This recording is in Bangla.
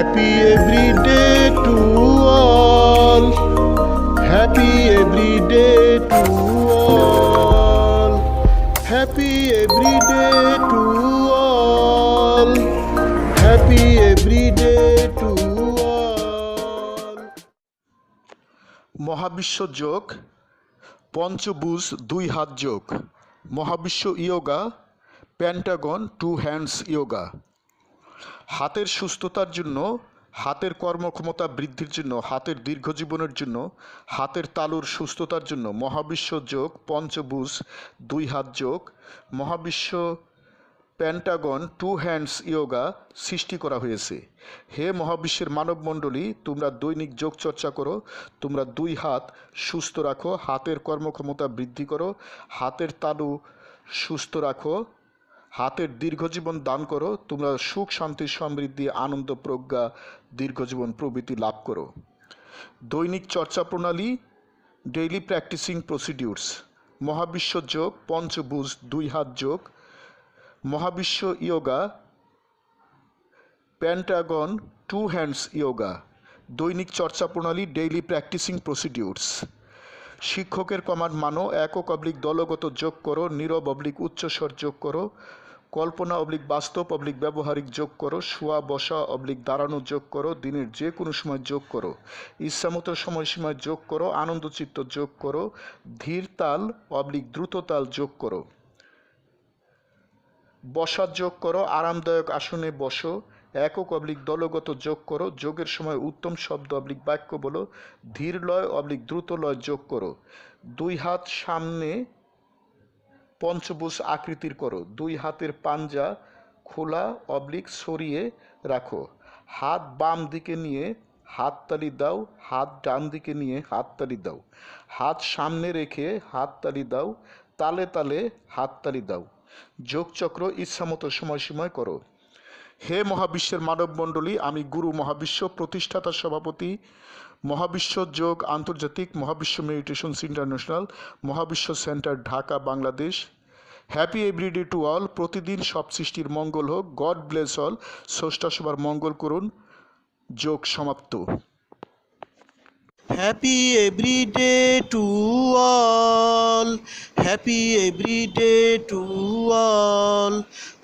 Happy every day to all. Happy every day to all. Happy every day to all. Happy every day to all. মহাবিশ্ব যোগ পঞ্চভুজ দুই হাত যোগ মহাবিশ্ব yoga pentagon two hands yoga হাতের সুস্থতার জন্য, হাতের কর্মক্ষমতা বৃদ্ধির জন্য, হাতের দীর্ঘজীবনের জন্য, হাতের তালুর সুস্থতার জন্য, মহাবিশ্ব যোগ পঞ্চভুজ দুই হাত যোগ, মহাবিশ্ব প্যান্টাগন টু হ্যান্ডস ইয়োগা সৃষ্টি করা হয়েছে। হে মহাবিশ্বের মানবমণ্ডলী, তোমরা দৈনিক যোগ চর্চা করো, তোমরা দুই হাত সুস্থ রাখো, হাতের কর্মক্ষমতা বৃদ্ধি করো, হাতের তালু সুস্থ রাখো হাতের দীর্ঘজীবন দান করো, তোমরা সুখ, শান্তি, সমৃদ্ধি, আনন্দ, প্রজ্ঞা, দীর্ঘজীবন প্রভৃতি লাভ করো। দৈনিক চর্চা প্রণালী ডেইলি প্র্যাকটিসিং প্রসিডিউরস মহাবিশ্ব যোগ, পঞ্চভুজ, দুই হাত যোগ, মহাবিশ্ব yoga, pentagon two hands yoga, দৈনিক চর্চা প্রণালী ডেইলি প্র্যাকটিসিং প্রসিডিউরস শিক্ষকের কমান্ড মানো, একক অবলিক দলগত যোগ করো, নীরব অবলিক উচ্চস্বর যোগ করো, কল্পনা অবলিক বাস্তব অবলিক ব্যবহারিক যোগ করো, শোয়া বসা অবলিক দাঁড়ানো যোগ করো, দিনের যে কোনো সময় যোগ করো, ইচ্ছামতো সময়সীমায় যোগ করো, আনন্দচিত্ত যোগ করো, ধীর তাল অবলিক দ্রুত তাল যোগ করো বসার যোগ করো, আরামদায়ক আসনে বসো একক অবলিক দলগত যোগ করো, যোগের সময় উত্তম শব্দ অবলিক বাক্য বলো, ধীর লয় অবলিক দ্রুত লয় যোগ করো। দুই হাত সামনে পঞ্চভুজ আকৃতির করো, দুই হাতের পাঞ্জা খোলা অবলিক সরিয়ে রাখো। হাত বাম দিকে নিয়ে হাততালি দাও, হাত ডান দিকে নিয়ে হাততালি দাও। হাত সামনে রেখে হাততালি দাও, তালে তালে হাততালি দাও। যোগচক্র ইচ্ছামতো সময়সীমায় করো। হে মহাবিশ্বের মানবমণ্ডলী, আমি গুরু মহাবিশ্ব, প্রতিষ্ঠাতা সভাপতি, মহাবিশ্ব যোগ আন্তর্জাতিক Mahabishwa meditations international, Mahabishwa centre Dhaka, Bangladesh. Happy everyday to all. প্রতিদিন সব সৃষ্টির মঙ্গল হোক। God bless all. স্রষ্টা সবার মঙ্গল করুন। যোগ সমাপ্ত। Happy every to all. Happy Happy to all.